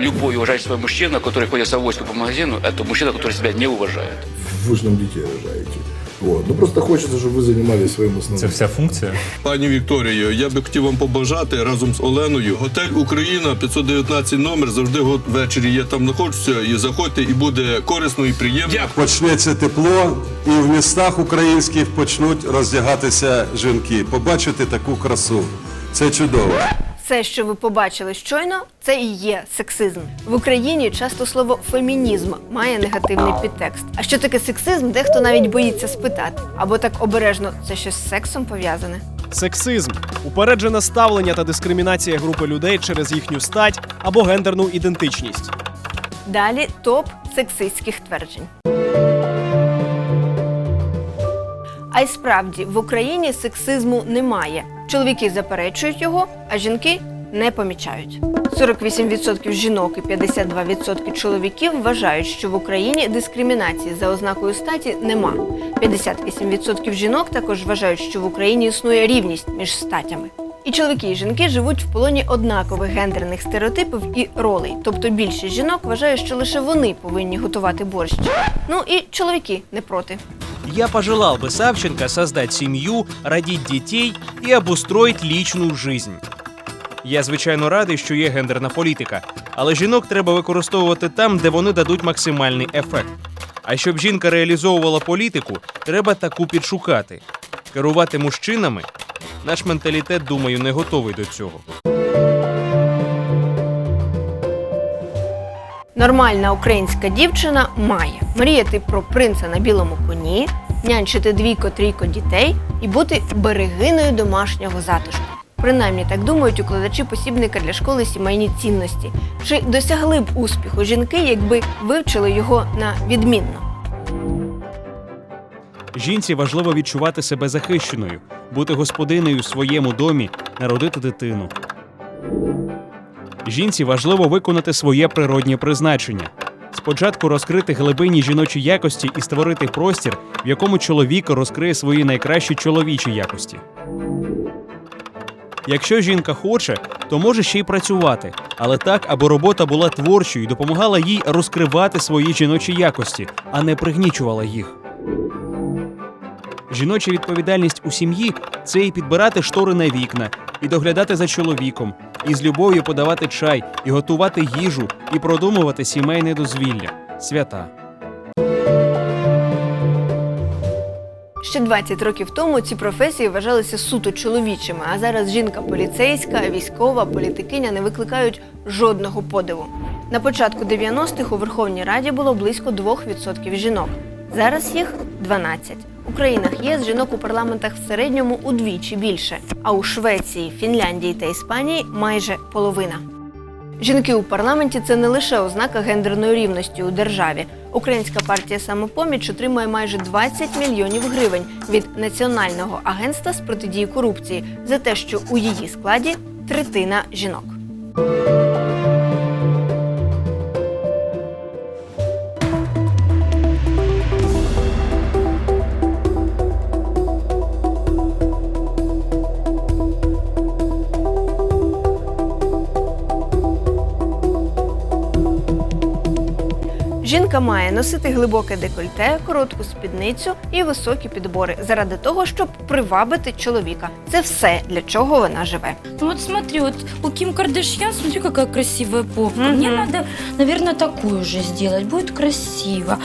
Любой уважающий себя мужчина, который ходит с авоськой по магазину, это мужчина, который себя не уважает. Вы же нам детей рожаете. Вот. Ну просто хочется, чтобы вы занимались своим основным. Це вся функція. Пані Вікторією, я би хотів вам побажати разом з Оленою. Готель Україна 519 номер завжди го- ввечері. Я там знаходжуся і заходьте, і буде корисно і приємно. Почнеться тепло, і в містах українських почнуть роздягатися жінки. Побачити таку красу. Це чудово. Все, що ви побачили щойно, це і є сексизм. В Україні часто слово фемінізм має негативний підтекст. А що таке сексизм, дехто навіть боїться спитати. Або так обережно це щось з сексом пов'язане. Сексизм упереджене ставлення та дискримінація групи людей через їхню стать або гендерну ідентичність. Далі топ сексистських тверджень. А й справді в Україні сексизму немає. Чоловіки заперечують його, а жінки не помічають. 48% жінок і 52% чоловіків вважають, що в Україні дискримінації за ознакою статі нема. 58% жінок також вважають, що в Україні існує рівність між статями. І чоловіки і жінки живуть в полоні однакових гендерних стереотипів і ролей. Тобто більшість жінок вважає, що лише вони повинні готувати борщ. Ну і чоловіки не проти. Я пожелал бы Савченко создать семью, родить детей и обустроить личную жизнь. Я звичайно радий, що є гендерна політика, але жінок треба використовувати там, де вони дадуть максимальний ефект. А щоб жінка реалізовувала політику, треба таку підшукати. Керувати мужчинами наш менталітет, думаю, не готовий до цього. Нормальна українська дівчина має мріяти про принца на білому коні, нянчити двійко-трійко дітей і бути берегиною домашнього затишку. Принаймні так думають укладачі посібника для школи сімейні цінності. Чи досягли б успіху жінки, якби вивчили його на відмінно? Жінці важливо відчувати себе захищеною, бути господинею в своєму домі, народити дитину. Жінці важливо виконати своє природнє призначення. Спочатку розкрити глибинні жіночі якості і створити простір, в якому чоловік розкриє свої найкращі чоловічі якості. Якщо жінка хоче, то може ще й працювати, але так, аби робота була творчою і допомагала їй розкривати свої жіночі якості, а не пригнічувала їх. Жіноча відповідальність у сім'ї це і підбирати штори на вікна, і доглядати за чоловіком, і з любов'ю подавати чай, і готувати їжу, і продумувати сімейне дозвілля, свята. Ще 20 років тому ці професії вважалися суто чоловічими, а зараз жінка поліцейська, військова, політикиня не викликають жодного подиву. На початку 90-х у Верховній Раді було близько 2% жінок. Зараз їх 12. У країнах ЄС жінок у парламентах в середньому удвічі більше, а у Швеції, Фінляндії та Іспанії майже половина. Жінки у парламенті це не лише ознака гендерної рівності у державі. Українська партія самопоміч отримує майже 20 мільйонів гривень від Національного агентства з протидії корупції за те, що у її складі третина жінок. Жінка має носити глибоке декольте, коротку спідницю і високі підбори заради того, щоб привабити чоловіка. Це все для чого вона живе. Ну вот смотри, вот у Ким Кардашьян, смотри, какая красивая попа. Мгм. Мне надо, наверное, такую же сделать. Будет красиво.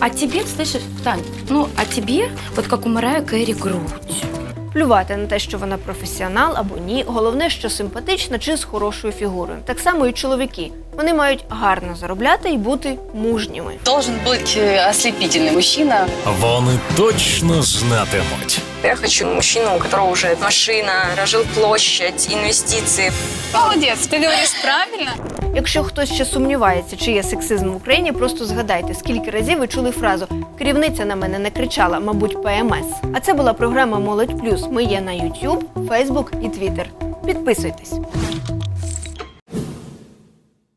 А тебе, слышишь, Тань, ну, а тебе, вот как у Марая грудь. Плювати на те, що вона професіонал або ні. Головне, що симпатична чи з хорошою фігурою. Так само і чоловіки. Вони мають гарно заробляти і бути мужніми. Должен быть э, ослепительный мужчина. Вони точно знатимуть. Я хочу мужчину, у которого уже машина, площадь, инвестиции. Молодец, ты говоришь правильно. Якщо хтось ще сумнівається, чи є сексизм в Україні, просто згадайте, скільки разів ви чули фразу Керівниця на мене не кричала, мабуть, ПМС. А це була програма Молодь Плюс. Ми є на YouTube, Facebook і Twitter. Підписуйтесь.